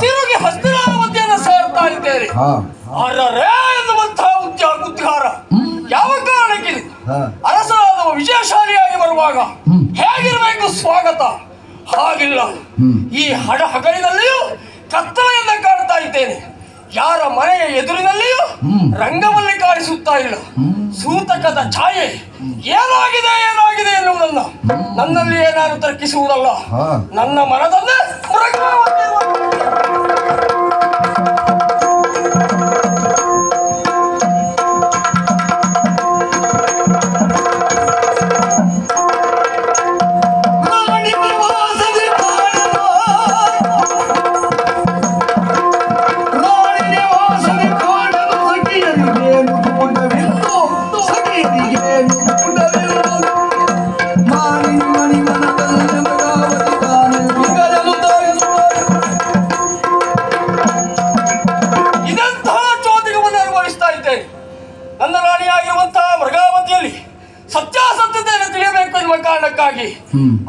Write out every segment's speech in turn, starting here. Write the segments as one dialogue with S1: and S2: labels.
S1: ತಿರುಗಿ ಹಸ್ತಿನಾವತಿಯನ್ನು ಸೇರ್ತಾ ಇದ್ದೇನೆ ಅರರೇ ಎನ್ನುವಂತಹ ಉದ್ಯ ಉದ್ಗಾರ ಯಾವ ಕಾರಣಕ್ಕೆ?
S2: ಹಾ.
S1: ಅರಸನಾದವ ವಿಜಯಶಾಲಿಯಾಗಿ ಬರುವಾಗ ಹೇಗಿರಬೇಕು ಸ್ವಾಗತ? ಹಾಗಿಲ್ಲ. ಈ ಹಡ ಹಗಲಿನಲ್ಲಿಯೂ ಕತ್ತಲೆಯಿಂದ ಕಾಣ್ತಾ ಇದ್ದೇನೆ. ಯಾರ ಮನೆಯ ಎದುರಿನಲ್ಲಿಯೂ ರಂಗವಲ್ಲಿ ಕಾಣಿಸುತ್ತಾ ಇಲ್ಲ. ಸೂತಕದ ಛಾಯೆ ಏನಾಗಿದೆ ಏನಾಗಿದೆ ಎನ್ನುವುದನ್ನ ನನ್ನಲ್ಲಿ ಏನಾದ್ರು ತರ್ಕಿಸುವುದಲ್ಲ. ನನ್ನ ಮನದಲ್ಲೇ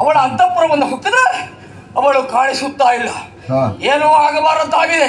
S1: ಅವಳ ಅಂತಃಪುರವನ್ನು ಹುಟ್ಟಿದ್ರೆ ಅವಳು ಕಾಣಿಸುತ್ತಾ ಇಲ್ಲ. ಏನೂ ಏನೋ
S3: ಆಗಬಾರದಾಗಿದೆ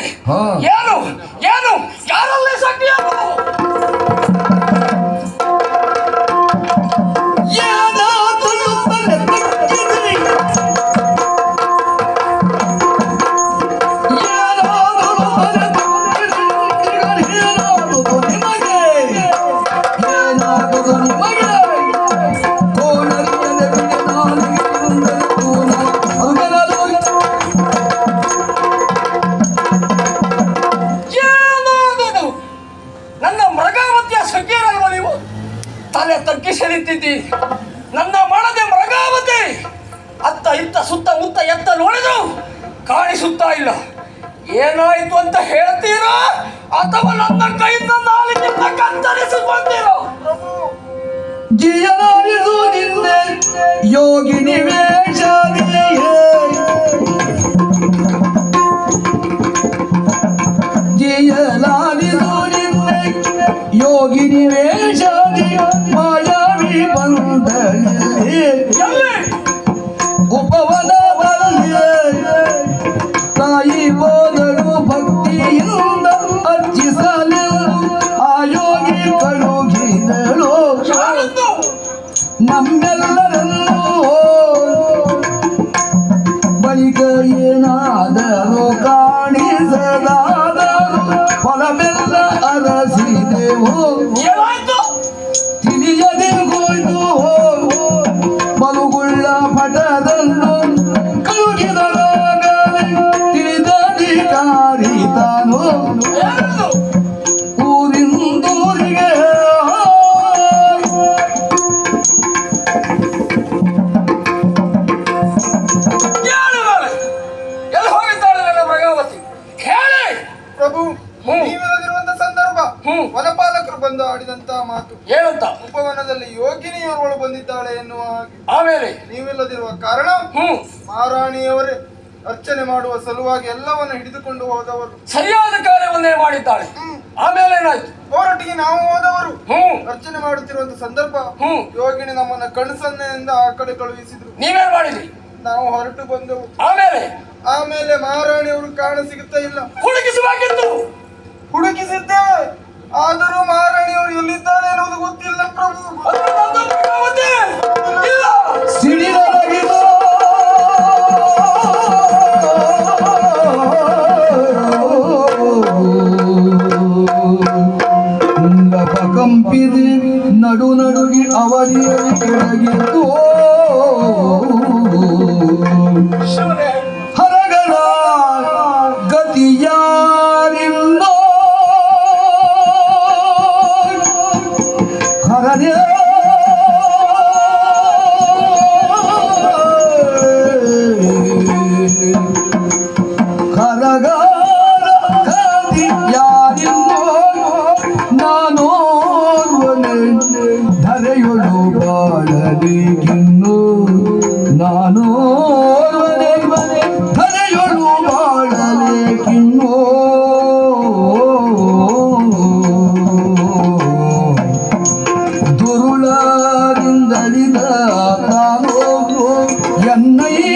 S1: ಸರಿಯಾದ ಕಾರ್ಯವನ್ನೇ ಮಾಡಿದ್ದಾಳೆ. ಆಮೇಲೆ ಏನಾಯ್ತು
S3: ಹೋರಾಟಿಗೆ ನಾವು ಹೋದವರು.
S1: ಹ್ಮ್
S3: ಅರ್ಚನೆ ಮಾಡುತ್ತಿರುವಂತ ಸಂದರ್ಭ.
S1: ಹ್ಮ್
S3: ಯೋಗಿನಿ ನಮ್ಮನ್ನ ಕಣಸನ್ನೆಯಿಂದ ಆ ಕಡೆ ಕಳುಹಿಸಿದ್ರು.
S1: ನೀವೇನ್ ಮಾಡಿದ್ರಿ.
S3: ನಾವು ಹೊರಟು ಬಂದೆವು.
S1: ಆಮೇಲೆ?
S3: ಆಮೇಲೆ ಮಹಾರಾಣಿಯವರು ಕಾಣ ಸಿಗುತ್ತಾ ಇಲ್ಲ.
S1: ಹುಡುಕಿಸಬೇಕಿತ್ತು
S3: ಹುಡುಕಿಸಿದ್ದೇವೆ ಆದರೂ ಮಹಾರಾಣಿಯವರು ಎಲ್ಲಿದ್ದಾರೆ ಎನ್ನುವುದು ಗೊತ್ತಿಲ್ಲ ಪ್ರಭು.
S2: ಕಂಪಿದೆ ನಡು ನಡುಗಿ ಅವಧಿಯಲ್ಲಿ ಕೆಳಗಿದ್ದು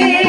S3: Amen.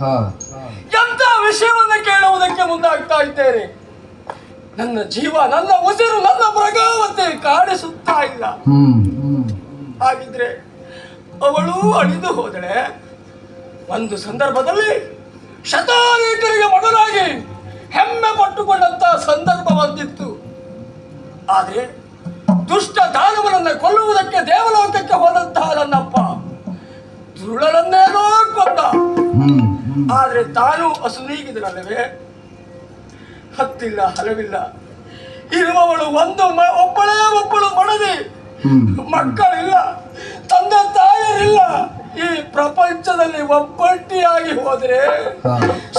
S1: ಎಂತ ವಿಷಯವನ್ನು ಕೇಳುವುದಕ್ಕೆ ಮುಂದಾಗ್ತಾ ಇದ್ದೇನೆ? ನನ್ನ ಜೀವ ನನ್ನ ಉಸಿರು ನನ್ನ ಮೃಗಾವತೆ ಕಾಣಿಸುತ್ತಾ ಇಲ್ಲ. ಹಾಗಿದ್ರೆ ಅವಳು ಅಳಿದು ಹೋದಳೆ. ಒಂದು ಸಂದರ್ಭದಲ್ಲಿ ಶತಾನೇಕರಿಗೆ ಮಗನಾಗಿ ಹೆಮ್ಮೆ ಪಟ್ಟುಕೊಂಡಂತ ಸಂದರ್ಭ ಬಂದಿತ್ತು. ಆದರೆ ದುಷ್ಟ ದಾನವನನ್ನ ಕೊಲ್ಲುವುದಕ್ಕೆ ದೇವಲೋಕಕ್ಕೆ ಹೋದಂತಹ ನನ್ನಪ್ಪ ದುರುಳನನ್ನೇನೋ ಕೊಂದ ಆದ್ರೆ ತಾನು ಅಸುನೀಗಿದನಲ್ಲವೇ ಹತ್ತಿಲ್ಲ ಹಲವಿಲ್ಲ ಇರುವವಳು ಒಂದು ಒಬ್ಬಳೇ ಒಬ್ಬಳು ಮಡದಿ. ಮಕ್ಕಳಿಲ್ಲ ತಂದೆ ತಾಯರಿಲ್ಲ ಈ ಪ್ರಪಂಚದಲ್ಲಿ ಒಬ್ಬಟ್ಟಿಯಾಗಿ ಹೋದರೆ.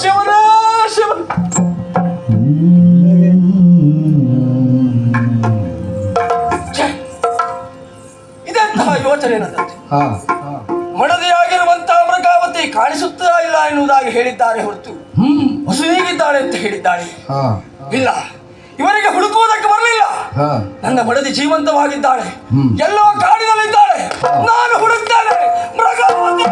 S1: ಶಿವನ ಶಿವ! ಇದೆಂತಹ ಯೋಚನೆ ನನ್ನದು
S3: ಹಾ.
S1: ಮಡದಿಯಾಗಿರುವಂತಹ ಮೃಗಾವತಿ ಕಾಣಿಸುತ್ತಾ ಎನ್ನುವುದಾಗಿ ಹೇಳಿದ್ದಾರೆ ಹೊರತು
S3: ಹ್ಮ್.
S1: ಹಸುನೀಗಿದ್ದಾಳೆ ಅಂತ ಹೇಳಿದ್ದಾಳೆ
S3: ಹಾ.
S1: ಇಲ್ಲ. ಇವರಿಗೆ ಹುಡುಕುವುದಕ್ಕೆ ಬರಲಿಲ್ಲ.
S3: ಹಾ.
S1: ನನ್ನ ಮಡದಿ ಜೀವಂತವಾಗಿದ್ದಾಳೆ. ಎಲ್ಲೋ ಕಾಡಿನಲ್ಲಿದ್ದಾಳೆ. ನಾನು ಹುಡುಕ್ತೇನೆ. ಮೃಗಾವತಿ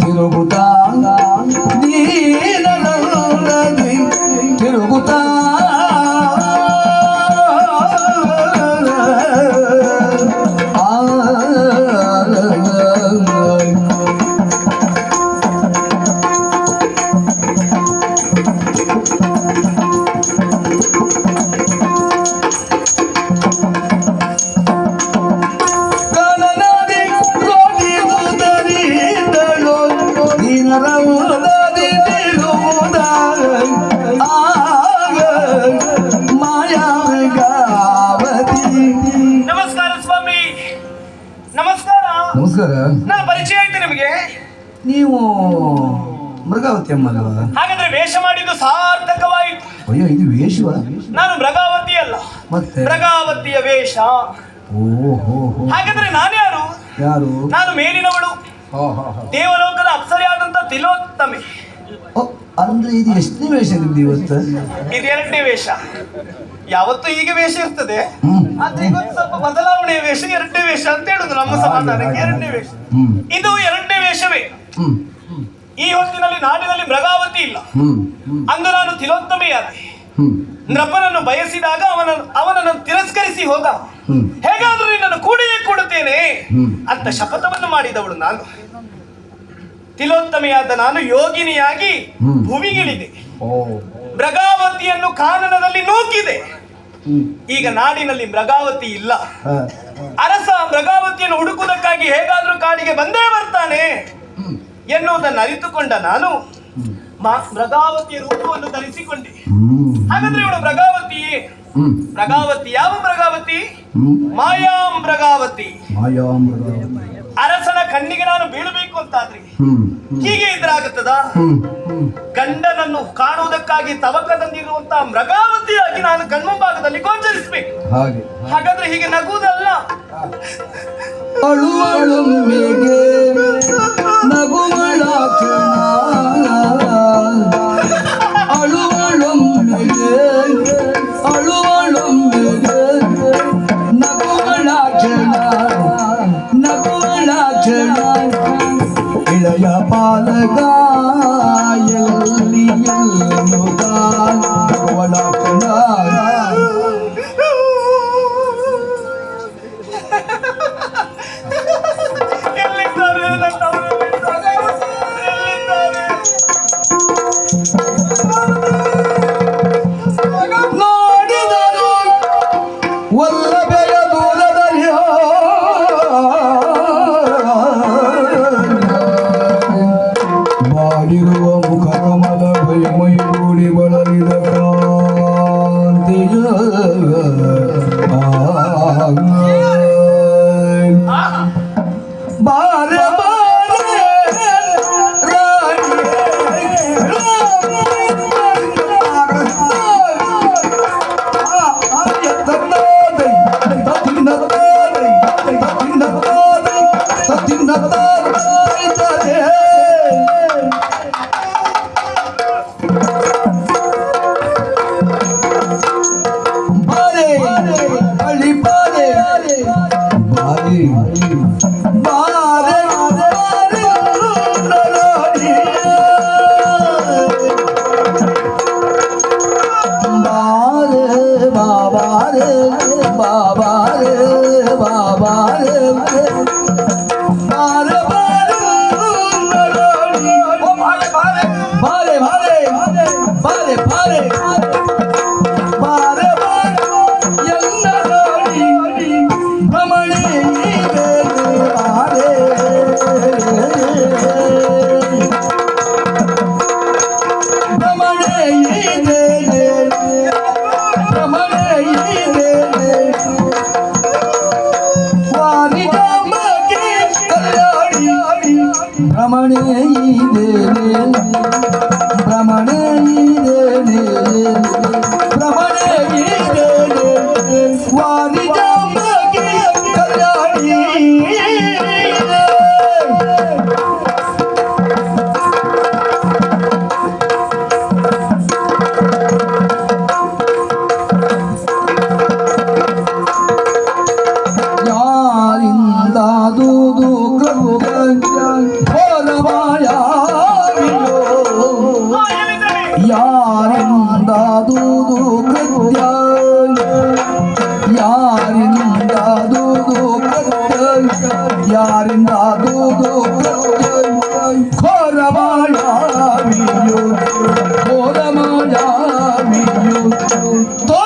S3: ತಿರುಗುತ್ತಾ ಮೃಗಾವತಿ
S1: ಹಾಗಾದ್ರೆ ವೇಷ ಮಾಡಿದ್ದು ಸಾರ್ಥಕವಾಯಿತು.
S3: ಅಯ್ಯೋ ಇದು ವೇಷವ?
S1: ನಾನು ಮೃಗಾವತಿ ಅಲ್ಲ.
S3: ಮತ್ತೆ?
S1: ಮೃಗಾವತಿಯ ವೇಷ.
S3: ಓಹೋ
S1: ಹಾಗಾದ್ರೆ ನಾನ್ಯಾರು
S3: ಯಾರು?
S1: ನಾನು ಮೇಲಿನವಳು. ದೇವಲೋಕದ ಅಪ್ಸರೆಯಾದಂತ ತಿಲೋತ್ತಮೆ.
S3: ಅಂದ್ರೆ ಇದು ಎಷ್ಟನೇ ವೇಷ ನಿಮ್ದು ಇವತ್ತು?
S1: ಇದು ಎರಡನೇ ವೇಷ. ಯಾವತ್ತೂ ಹೀಗೆ ವೇಷ ಇರ್ತದೆ. ಆದ್ರೆ ಇವತ್ತು ಸ್ವಲ್ಪ ಬದಲಾವಣೆಯ ವೇಷ ಎರಡನೇ ವೇಷ ಅಂತ ಹೇಳುದು ನಮ್ಮ ಸಮಾಧಾನಕ್ಕೆ ಎರಡನೇ ವೇಷ. ಇದು ಎರಡನೇ ವೇಷವೇ. ಈ ಹೊತ್ತಿನಲ್ಲಿ ನಾಡಿನಲ್ಲಿ ಮೃಗಾವತಿ ಇಲ್ಲ. ಅಂದು ನಾನು ತಿಲೋತ್ತಮೆಯಾದೆ. ನೃಪನನ್ನು ಬಯಸಿದಾಗ ಅವನನ್ನು ಅವನನ್ನು ತಿರಸ್ಕರಿಸಿ ಹೋದ ಹೇಗಾದರೂ ನಿನ್ನನ್ನು ಕೂಡಿಯೇ ಕೊಡುತ್ತೇನೆ. ಅಂತ ಶಪಥವನ್ನು ಮಾಡಿದವಳು ನಾನು. ತಿಲೋತ್ತಮೆಯಾದ ನಾನು ಯೋಗಿನಿಯಾಗಿ. ಭೂಮಿಗಿಳಿದೆ. ಮೃಗಾವತಿಯನ್ನು ಕಾನನದಲ್ಲಿ ನೂಕಿದೆ. ಈಗ ನಾಡಿನಲ್ಲಿ ಮೃಗಾವತಿ ಇಲ್ಲ. ಅರಸ ಮೃಗಾವತಿಯನ್ನು ಹುಡುಕುವುದಕ್ಕಾಗಿ ಹೇಗಾದ್ರೂ ಕಾಡಿಗೆ ಬಂದೇ ಬರ್ತಾನೆ. ಎನ್ನುವುದನ್ನು ಅರಿತುಕೊಂಡ ನಾನು
S3: ಹ್ಮ್.
S1: ಮ- ಮೃಗಾವತಿಯ ರೂಪವನ್ನು ಧರಿಸಿಕೊಂಡೆ.
S3: ಹ್ಮ್.
S1: ಹಾಗಾದ್ರೆ ಇವಳು ಮೃಗಾವತಿಯೇ?
S3: ಹ್ಮ್.
S1: ಮೃಗಾವತಿ ಯಾವ ಮೃಗಾವತಿ?
S3: ಹ್ಮ್.
S1: ಮಾಯಾ ಮೃಗಾವತಿ.
S3: ಮಾಯಾಮೃಗ
S1: ಅರಸನ ಕಣ್ಣಿಗೆ ನಾನು ಬೀಳಬೇಕು ಅಂತಾದ್ರೆ ಹೀಗೆ ಇದ್ರಾಗುತ್ತದ? ಗಂಡನನ್ನು ಕಾಣುವುದಕ್ಕಾಗಿ ತವಕದಂದಿರುವಂತಹ ಮೃಗಾವತಿಯಾಗಿ ನಾನು ಕಣ್ಮುಂಭಾಗದಲ್ಲಿ ಗೋಚರಿಸಬೇಕು.
S3: ಹಾಗೆ.
S1: ಹಾಗಾದ್ರೆ ಹೀಗೆ ನಗುವುದಲ್ಲ?
S3: ನಗುಗಳ ಇಳೆಯ ಪಾಲಕ ಎಲ್ಲಿ ಎನ್ನುತ್ತ ನಗುಗಳ と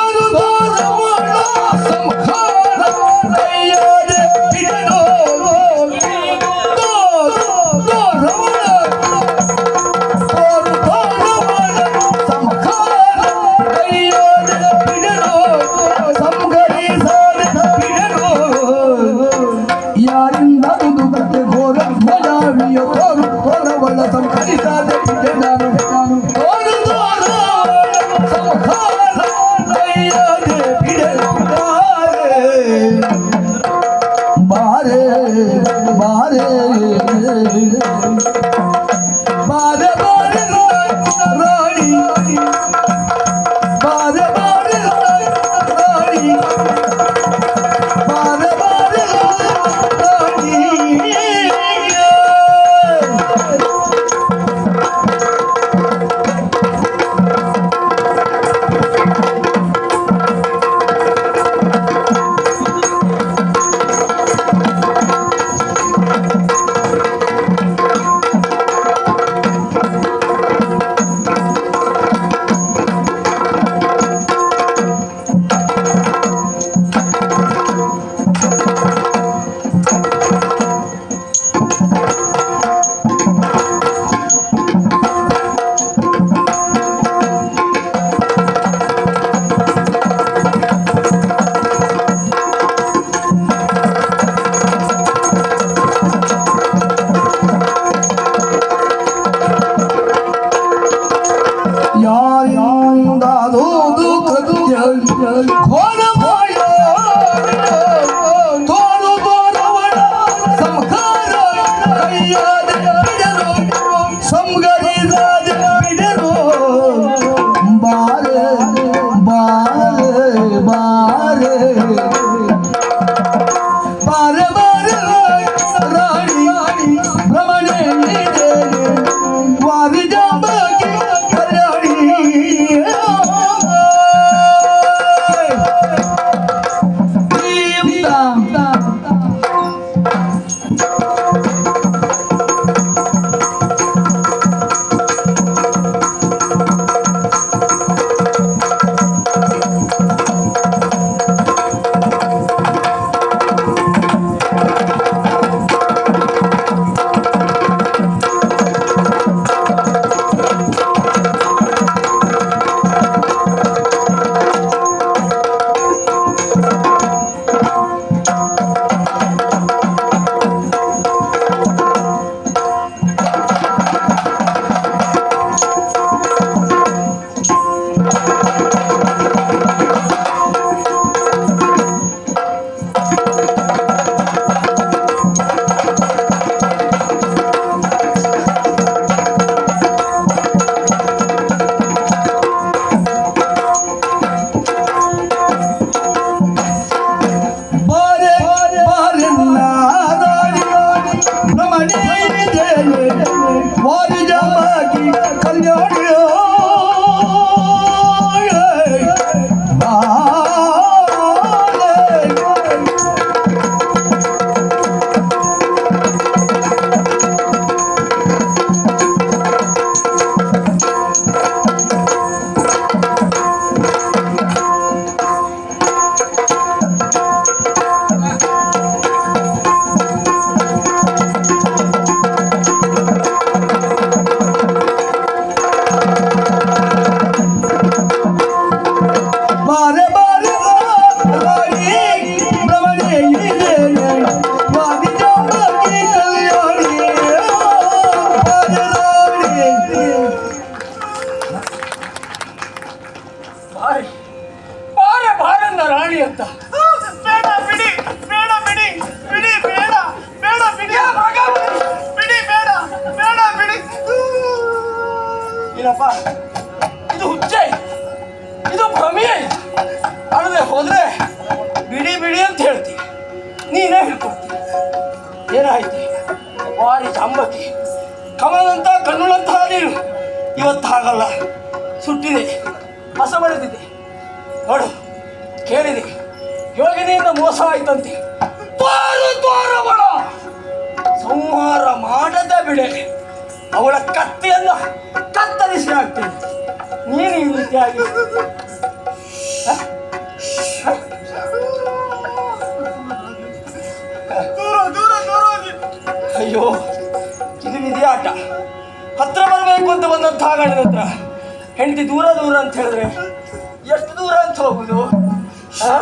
S3: খোল ಇದು ಹುಚ್ಚೆ. ಇದು ಭ್ರಮೆ ಅಲ್ಲದೆ ಹೋದ್ರೆ ಬಿಡಿ ಬಿಡಿ ಅಂತ ಹೇಳ್ತಿ. ನೀನೇ ಹೇಳ್ಕೊಡ್ತಿ. ಏನಾಯ್ತು? ಬಾರಿ ಚಂಬತಿ ಕಮಲಂತ ಕಣ್ಣುಳಂತ ನೀನು. ಇವತ್ತು ಹಾಗಲ್ಲ ಸುಟ್ಟಿದೆ. ಹಸ ಬಳಿದಿದೆ ನೋಡು, ಕೇಳಿದೆ. ಯೋಗಿನಿಯಿಂದ ಮೋಸ ಆಯ್ತಂತೆ. ಸಂಹಾರ ಮಾಡದ ಬಿಡೆ. ಅವಳ ಕತ್ತೆಯನ್ನು ಕತ್ತರಿಸಿ ಹಾಕ್ತೀನಿ. ನೀನು ಈ ರೀತಿಯಾಗಿ ಅಯ್ಯೋ, ಇದು ವಿಧಿಯಾಟ ಹತ್ರ ಬರಬೇಕು ಅಂತ ಬಂದಂತಹ ಗಂಡನ ಹತ್ರ. ಹೆಂಡತಿ ದೂರ ದೂರ ಅಂತ ಹೇಳಿದ್ರೆ ಎಷ್ಟು ದೂರ ಅಂತ ಹೋಗುದು? ಆ?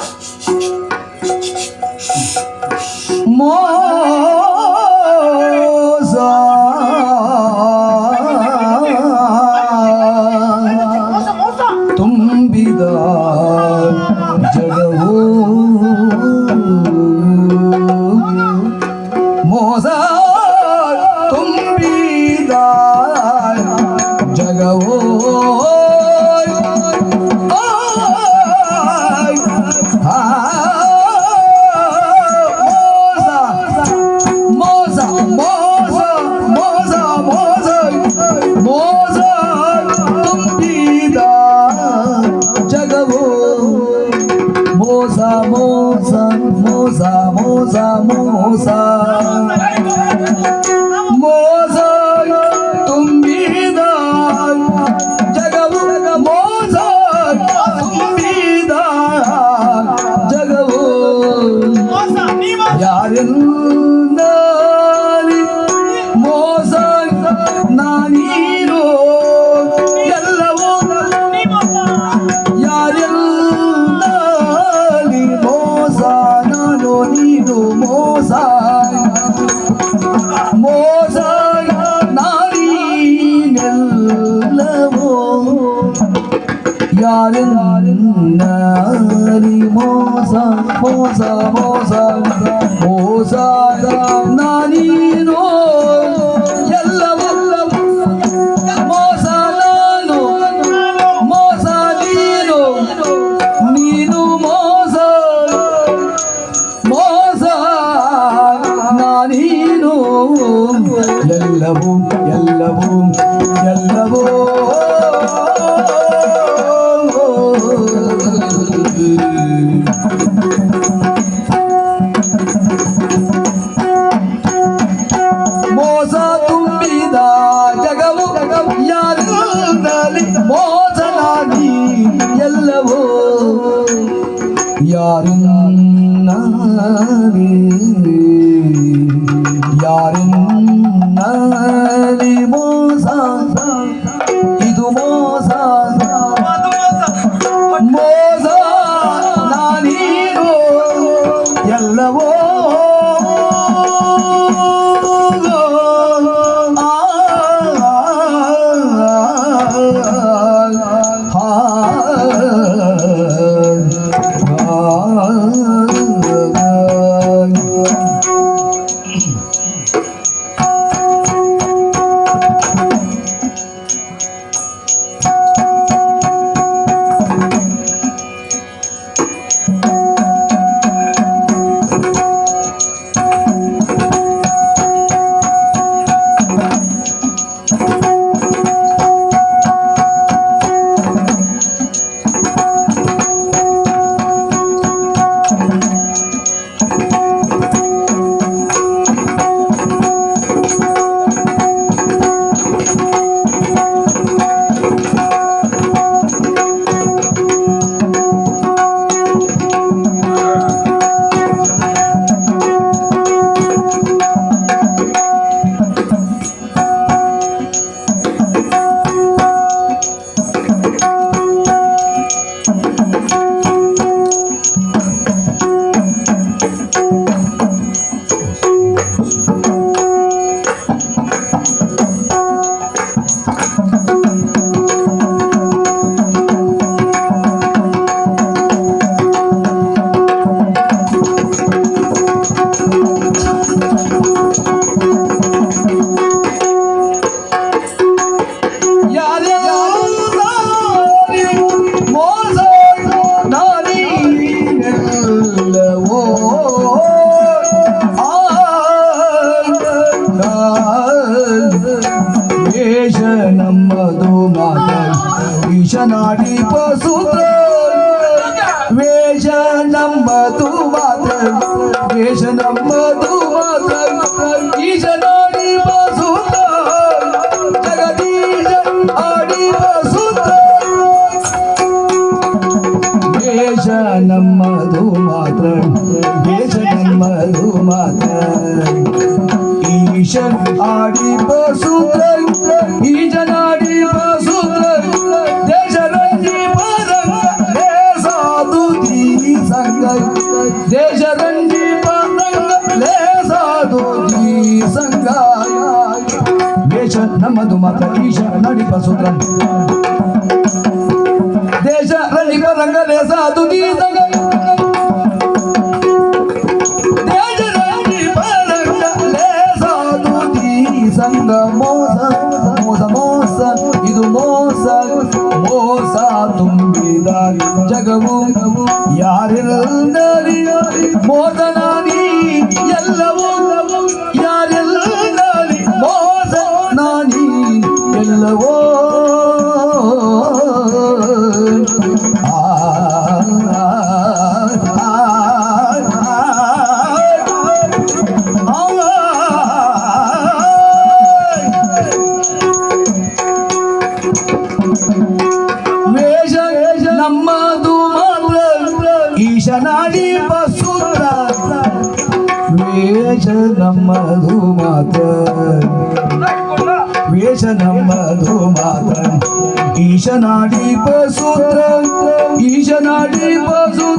S4: ಎಲ್ಲವೂ ಎಲ್ಲವೂ ಎಲ್ಲವೂ ಮೋಸ
S3: ಮಾತ್ರ ಈಶ ನಡಿಪ ಸೂತ್ರ ದೇಶ ರಣಿ ದಿ ದೇಶ ರಂಜಿಪ ರಂಗಲೆ ಸಾಧು ದಿ ಸಂಗ ಮೋಸ ಮೋಸ ಮೋಸ ಇದು ಮೋಸ ಮೋಸ ತುಂಬಿದ ಜಗವು ಯಾರೆಲ್ಲರಿ ಮೋಸ ನಾನಿ ಎಲ್ಲವೂ ಎಲ್ಲವೋ ಆ, ಆ, ಆ, ವೇಷ ನಮ್ಮದು ಮಾತ್ರ ಈಶನಾಡಿ ಬಸೂತ್ರ ವೇಷ ನಮ್ಮದು ಮಾತ್ರ ವೇಷ ನಮ್ಮದು ಮಾತ್ರ ಈಶನಾಡಿ ಪಸೂತ್ರ ಈಶನಾಡಿ ಬಸೂತ್ರ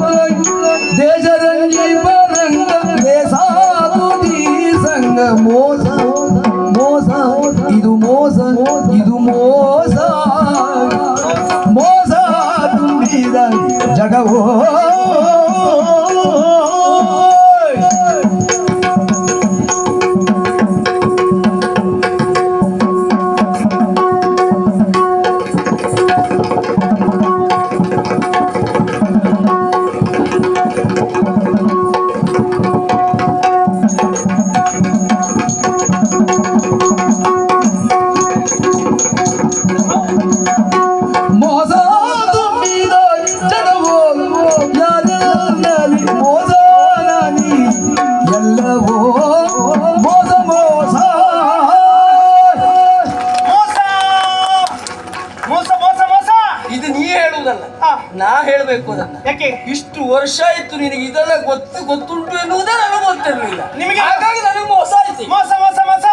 S1: ಇದೆಲ್ಲ ಗೊತ್ತು ಗೊತ್ತುಂಟು ಎನ್ನುವುದೇ ನನಗೆ ಗೊತ್ತಿರಲಿಲ್ಲ
S4: ನಿಮಗೆ-
S1: ಹಾಗಾಗಿ ನನಗೆ ಮೋಸ ಆಯ್ತು
S4: ಮೋಸ ಮೋಸ ಮೋಸ.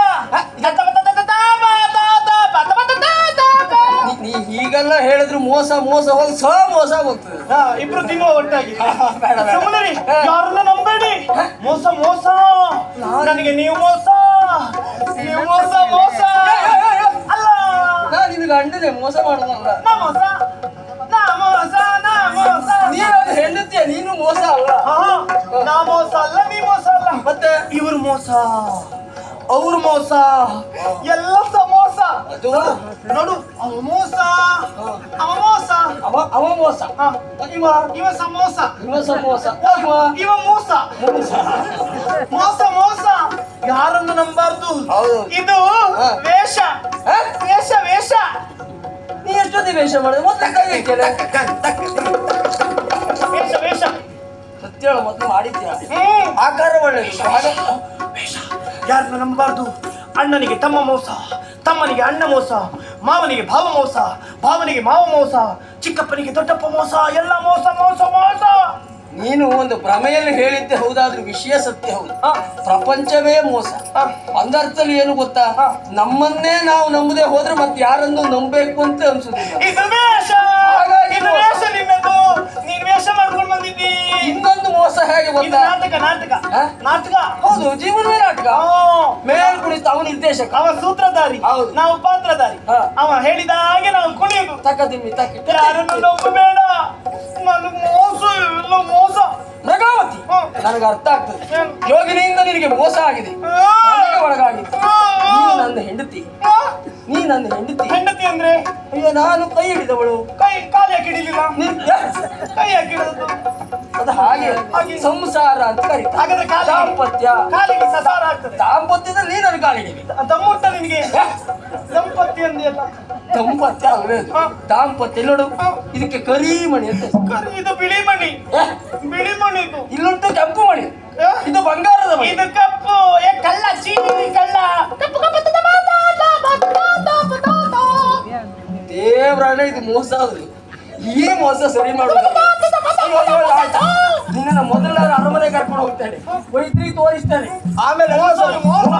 S1: ನೀ- ಹೀಗೆಲ್ಲ ಹೇಳಿದ್ರು ಮೋಸ ಮೋಸ ಹೋಗಿ ಸ ಮೋಸ ಹೋಗ್ತದೆ
S4: ಇಬ್ರು ತಿಂಗ ಒಟ್ಟಾಗಿ
S1: ಬೇಡ.
S4: ಯಾರನ್ನ ನಂಬೇಡಿ ಮೋಸ ಮೋಸ ನನಗೆ ನೀವು ಮೋಸ ನೀವು ಮೋಸ ಮೋಸ ಅಲ್ಲ
S1: ನಾನು ನಿನಗೆ ಗಂಡನೆ ಮೋಸ ಮಾಡೋದಲ್ಲ
S4: ಮೋಸ
S1: ನೀನು ನೀನು ಮೋಸ ಅಲ್ಲ.
S4: ನಾ ಮೋಸ ಅಲ್ಲ ನೀ ಮೋಸ ಅಲ್ಲ.
S1: ಮತ್ತೆ?
S4: ಇವ್ರು ಮೋಸ ಅವ್ರ ಮೋಸ ಎಲ್ಲ ಸಮೋಸ ಮೋಸ ನೋಡು ಅವ ಮೋಸ ಅವ ಮೋಸ.
S1: ಅವ ಅವ ಮೋಸ. ಇವ
S4: ಇವ ಸಮೋಸ
S1: ಇವ ಸಮೋಸ ಮೋಸ. ಇವ
S4: ಇವ ಮೋಸ.
S1: ಮೋಸ.
S4: ಮೋಸ ಮೋಸ. ಯಾರನ್ನು ನಂಬಾರ್ದು? ಇದು ವೇಷ. ವೇಷ ವೇಷ.
S1: ನೀ ಎಷ್ಟೊತ್ತಿ ವೇಷ ಮಾಡಿದ್ರೆ ಮತ್ತೆ ಹೇಳು ಮೊದಲು ಮಾಡಿದ್ಯಾ ಆಕಾರ
S4: ಒಳ್ಳೆ ಯಾರನ್ನು ನಂಬಾರ್ದು ಅಣ್ಣನಿಗೆ ತಮ್ಮ ಮೋಸ ತಮ್ಮನಿಗೆ ಅಣ್ಣ ಮೋಸ ಮಾವನಿಗೆ ಭಾವ ಮೋಸ ಭಾವನಿಗೆ ಮಾವ ಮೋಸ ಚಿಕ್ಕಪ್ಪನಿಗೆ ದೊಡ್ಡಪ್ಪ ಮೋಸ ಎಲ್ಲ ಮೋಸ ಮೋಸ ಮೋಸ.
S1: ನೀನು ಒಂದು ಭ್ರಮೆಯಲ್ಲಿ ಹೇಳಿದ್ದೆ ಹೌದಾದ್ರೂ ವಿಷಯ ಸತ್ಯ ಹೌದು. ಪ್ರಪಂಚವೇ ಮೋಸ.
S4: ಒಂದರ್ಥಲ್ಲಿ
S1: ಒಂದರ್ಥದಲ್ಲಿ ಏನು ಗೊತ್ತಾ? ನಮ್ಮನ್ನೇ ನಾವು ನಂಬುದೇ ಹೋದ್ರೆ ಮತ್ತೆ ಯಾರನ್ನು ನಂಬಬೇಕು ಅಂತ
S4: ಅನ್ಸುತ್ತೆ
S1: ಇನ್ನೊಂದು ಮೋಸ ಹೇಗೆ ಗೊತ್ತಾ?
S4: ನಾಟಕ ನಾಟಕ. ನಾಟಕ.
S1: ಹೌದು ಜೀವನವೇ ನಾಟಕ.
S4: ಆ,
S1: ಮೇಲ್ ಕುಣಿತ ಅವನ ನಿರ್ದೇಶಕ.
S4: ಅವ ಸೂತ್ರಧಾರಿ.
S1: ಹೌದು.
S4: ನಾವು ಪಾತ್ರಧಾರಿ. ಅವ ಹೇಳಿದ ಹಾಗೆ ನಾವು ಕುಣಿಯುದು.
S1: ತಕ್ಕ ದಿಮ್ಮಿ ತಕ್ಕ
S4: ಯಾರನ್ನು ನಂಬಬೇಡ. ಮೋಸ ಎಲ್ಲ ಮೋಸ
S1: ನಗಾವತಿ. ನನಗೆ ಅರ್ಥ ಆಗ್ತದೆ. ಯೋಗಿನಿಯಿಂದ ನಿನಗೆ ಮೋಸ ಆಗಿದೆ. ಒಳಗಾಗಿದೆ ನೀನು ನನ್ನ ಹೆಂಡತಿ. ನೀ ನನ್ನ ಹೆಂಡತಿ.
S4: ಹೆಂಡತಿ ಅಂದ್ರೆ?
S1: ಅಯ್ಯೋ ನಾನು ಕೈ ಹಿಡಿದವಳು.
S4: ಕೈ ಕಾಲ ಯಾಕೆ ಹಿಡಿಲಿಲ್ಲ?
S1: ನಿನ್-
S4: ಕೈ ಯಾಕೆ
S1: ಅದು ಹಾಗೆ. ಸಂಸಾರ ಅಂತ ಕರೀತ
S4: ಹಾಗಾದ್ರೆ
S1: ದಾಂಪತ್ಯ.
S4: ಕಾಲಿಗೆ ಸಸಾರ ಆಗ್ತದೆ.
S1: ದಾಂಪತ್ಯದಲ್ಲಿ ನೀ ನನ್ನ ಕಾಲಿಗೆ
S4: ದಮ್ಮುಂಟ ನಿನಗೆ. ದಂಪತಿ ಅಂದಿಯಲ್ಲ
S1: ದಾಂಪತ್ಯ. ದಾಂಪತ್ಯ ನೋಡು ಇದಕ್ಕೆ ಕರಿ ಮಣಿ ಅಂತ.
S4: ಕರಿ ಇದು ಬಿಳಿ ಮಣಿ ಬಿಳಿ ಮಣಿ ಇದು
S1: ಕಪ್ಪು ಕೆಂಪು ಮಣಿ ಇದು ಬಂಗಾರದ ಮಣಿ.
S4: ಇದು ಕಪ್ಪು. ಏ ಕಳ್ಳ ಚೀನಿ ಕಳ್ಳ ಕಪ್ಪು.
S1: ದೇವ್ರಣ್ಣ ಇದು ಮೋಸ ಆದ್ರಿ ಈ ಮೋಸ ಸರಿ ಮಾಡೋದು ನಿನ್ನ ಮೊದಲ ಅರಮನೆ ಕರ್ಕೊಂಡು ಹೋಗ್ತಾರೆ ವೈದ್ಯರಿಗೆ ತೋರಿಸ್ತಾರೆ ಆಮೇಲೆ ಮೋಸ ಮೋಸ